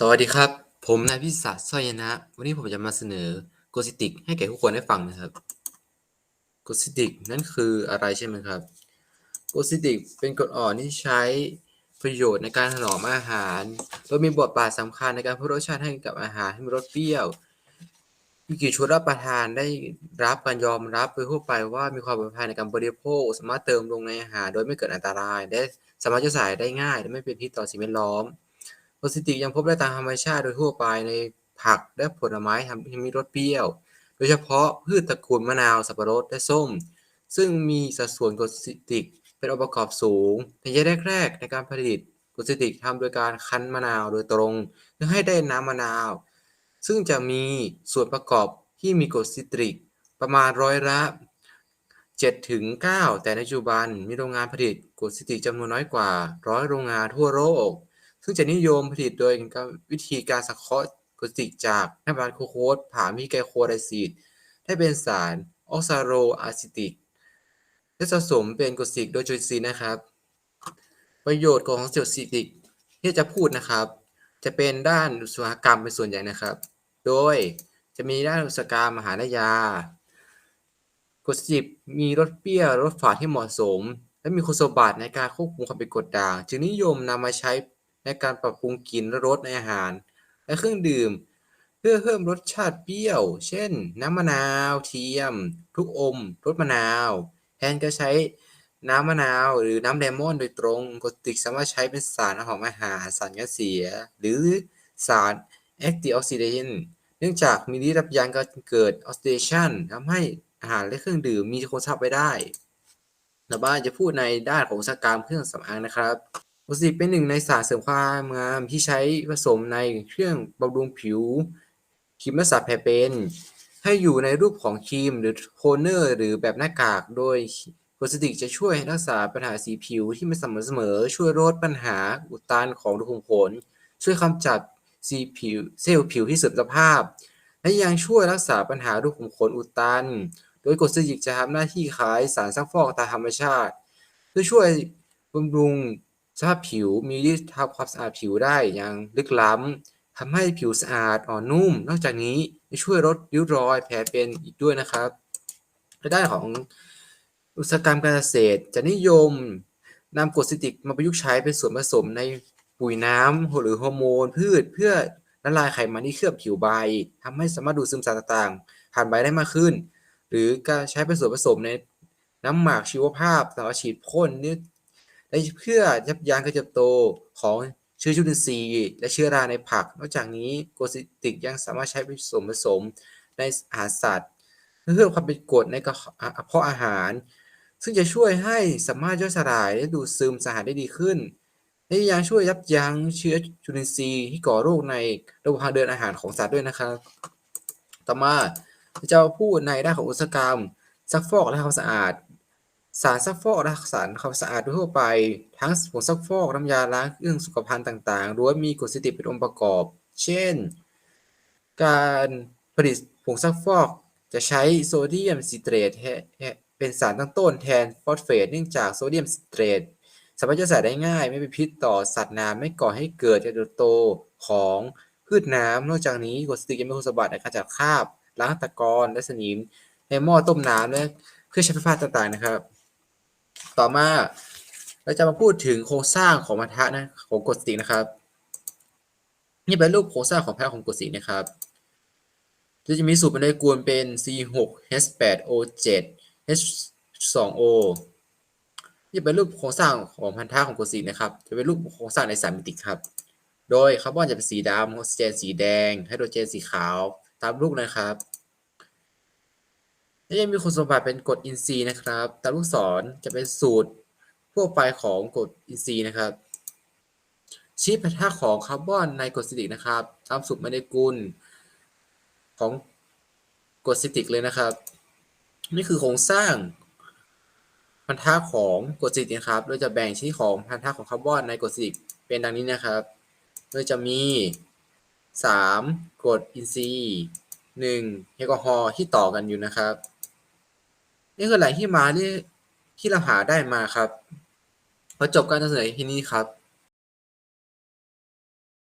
สวัสดีครับ ผมนายพิศักดิ์สร้อยนะ วันนี้ผมจะมาเสนอโกซิติกให้แก่ทุกคนได้ฟังนะครับโกซิติกนั่นคืออะไรใช่ไหมครับโกซิติกเป็นกรดอ่อนที่ใช้ประโยชน์ในการถนอมอาหารโดยมีบทบาทสำคัญในการเพิ่มรสชาติให้กับอาหารให้มีรสเปรี้ยววิกิชุดรับประทานได้รับการยอมรับโดยทั่วไปว่ามีความปลอดภัยในการบริโภค สามารถเติมลงในอาหาร โดยไม่เกิดอันตรายได้สามารถจะใส่ได้ง่ายและไม่เป็นพิษต่อสิ่งแวดล้อม โพซิติกยังพบได้ตามธรรมชาติโดยทั่วไปในผักและผลไม้ทำให้มีรสเปรี้ยว โดยเฉพาะพืชตระกูลมะนาว สับปะรด และส้ม ซึ่งมีสัดส่วนโกซิติก เป็นองค์ประกอบสูง ในระยะแรกๆในการผลิตโกซิติกทำโดยการคั้นมะนาวโดยตรงเพื่อให้ได้น้ำมะนาว ซึ่งจะมีส่วนประกอบที่มีโกซิตริก ประมาณร้อยละ7ถึง9แต่ในปัจจุบันมีโรงงานผลิตโกซิติกจำนวนน้อยกว่าร้อยโรงงานทั่วโลก ซึ่งจะนิยมผลิตโดยวิธีการสังเคราะห์กซิติกจากน้ำตาลโคโคสผ่านวิธีไกโคไดซีดให้เป็นสารออกซาโลอะซิติกและสะสมเป็นกซิติกโดยจุลินทรีย์นะครับ ประโยชน์ของโกซิติกที่จะพูดนะครับ จะเป็นด้านอุตสาหกรรมเป็นส่วนใหญ่นะครับ โดยจะมีด้านอุตสาหกรรมอาหารแลยากซิติกมีรสเปรี้ยวรสฝาดที่เหมาะสม และมีคุณสมบัติในการควบคุมความเป็นกรดด่างจึงนิยมนำมาใช้ ในการปรับปรุงกลิ่นและรสในอาหาร และเครื่องดื่ม เพื่อเพิ่มรสชาติเปรี้ยว เช่น น้ำมะนาวเทียมทุกอมรสมะนาว แทนการใช้น้ำมะนาวหรือน้ำเลมอนโดยตรงกติกสามารถใช้เป็นสารหอมอาหารสารกันเสีย หรือสารแอคติออกซิเดนเนื่องจากมีฤทธิ์รับยั้งการเกิดออกซิเดชันทำให้อาหารและเครื่องดื่มมีคุณภาพไว้ได้ต่อมาจะพูดในด้านของอุตสาหกรรมเครื่องสำอางนะครับ โอซิเป็นหนึ่งในสารเสริมความงามที่ใช้ผสมในเครื่องบำรุงผิวครีมรักษาแผลเป็น ให้อยู่ในรูปของครีมหรือโทนเนอร์หรือแบบหน้ากาก โดยโคสติกจะช่วยรักษาปัญหาสีผิวที่ไม่สม่ำเสมอ ช่วยลดปัญหาอุดตันของรูขุมขน ช่วยกำจัดสีผิวเซลล์ผิวที่เสื่อมสภาพ และยังช่วยรักษาปัญหารูขุมขนอุดตัน โดยโกสติกจะทำหน้าที่คล้ายสารซักฟอกตามธรรมชาติ เพื่อช่วยบำรุง สภาพผิวมีทธิ์ทำความสะอาดผิวได้อย่างลึกล้ำทำให้ผิวสะอาดอ่อนนุ่ม นอกจากนี้ยังช่วยลดริ้วรอยแผลเป็นอีกด้วยนะครับในด้านของอุตสาหกรรมการเกษตรจะนิยมนำกรดซิตริกมาประยุกต์ใช้เป็นส่วนผสมในปุ๋ยน้ำหรือฮอร์โมนพืช เพื่อละลายไขมันที่เคลือบผิวใบทำให้สามารถดูดซึมสารต่างๆ ผ่านใบได้มากขึ้น หรือการใช้เป็นส่วนผสมในน้ำหมักชีวภาพสำหรับฉีดพ่น และเพื่อยับยั้งการเติบโตของเชื้อจุลินทรีย์ และเชื้อราในผัก นอกจากนี้โกซิติกยังสามารถใช้เป็นส่วนผสมในอาหารสัตว์ เพื่อความเป็นกรดในกระเพาะอาหาร ซึ่งจะช่วยให้สามารถย่อยสลายและดูดซึมสารได้ดีขึ้นและยังช่วยยับยั้งเชื้อจุลินทรีย์ที่ก่อโรคในระบบทางเดินอาหารของสัตว์ด้วยนะครับ ต่อมาจะพูดในด้านของอุตสาหกรรมซักฟอกและความสะอาด สารซักฟอกและสารความสะอาดทั่วไป ทั้งผงซักฟอกน้ำยาล้างเครื่องสุขภัณฑ์ต่างๆล้วนมีกรดซิตริกเป็นองค์ประกอบ เช่น การผลิตผงซักฟอกจะใช้โซเดียมซิเตรตเป็นสารตั้งต้นแทนฟอสเฟตเนื่องจากโซเดียมซิเตรตสามารถจะใส่ได้ง่ายไม่เป็นพิษต่อสัตว์น้ำไม่ก่อให้เกิดการเติบโตของพืชน้ำนอกจากนี้กรดซิตริกยังมีคุณสมบัติในการจัดคราบล้างตะกอนและสนิมในหม้อต้มน้ำและเครื่องใช้ไฟฟ้าต่างๆนะครับ ต่อมาเราจะมาพูดถึงโครงสร้างของพันธะนะของกรดสีนะครับ นี่เป็นรูปโครงสร้างของพันธะของกรดสีนะครับจะมีสูตรเป็นโมเลกุลเป็น C6H8O7 H2O นี่เป็นรูปโครงสร้างของพันธะของกรดสีนะครับ จะเป็นรูปโครงสร้างในสามมิติครับ โดยคาร์บอนจะเป็นสีดำออกซิเจนสีแดงไฮโดรเจนสีขาวตามรูปนะครับ และยังมีคุณสมบัติเป็นกรดอินทรีย์นะครับตามลูกศรจะเป็นสูตรทั่วไปของกรดอินทรีย์นะครับ ชี้พันธะของคาร์บอนในกรดซิตริกนะครับ ตามสูตรโมเลกุลของกรดซิตริกเลยนะครับ นี่คือโครงสร้างพันธะของกรดซิตริกนะครับโดยจะแบ่งชี้ของพันธะของคาร์บอนในกรดซิตริกเป็นดังนี้นะครับ โดยจะมี 3กรดอินทรีย์1แอลกอฮอล์ที่ต่อกันอยู่นะครับ นี่คือแหล่งที่มาที่ที่เราหาได้มาครับพอจบการนำเสนอที่นี้ครับ